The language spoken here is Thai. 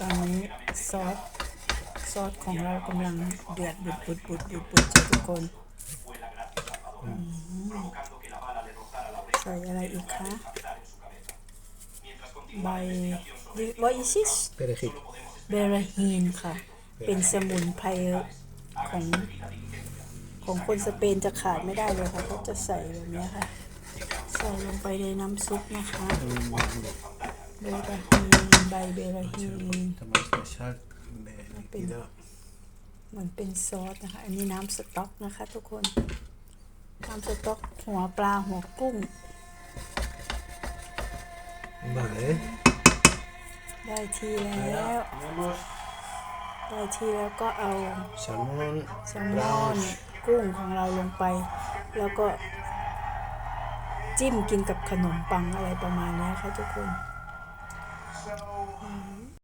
ตอนนี้ซอสซอสของเรากำลังเดือดบุดบุดบุดบุดบุดจ้ะทุกคนอืมใส่อะไรอีกคะใบ what is this Perejil. เบราฮีนค่ะ เป็นสมุนไพรของของคนสเปนจะขาดไม่ได้เลยค่ะเขาจะใส่แบบเนี้ยค่ะ ใส่ลงไปในน้ำซุปนะคะเบราฮีน ใบเบราฮีน Tomate de sal de líquido. เหมือนเป็นซอสนะคะ อันนี้น้ำสต๊อกนะคะ ทุกคนน้ำสต๊อกหัวปลาหัวกุ้ง Vale. ได้ทีแล้ว ได้ทีแล้วก็เอา Salmón. แซลมอนกุ้งของเราลงไป แล้วก็จิ้มกินกับขนมปังอะไรประมาณเนี้ยค่ะทุกคน Oh.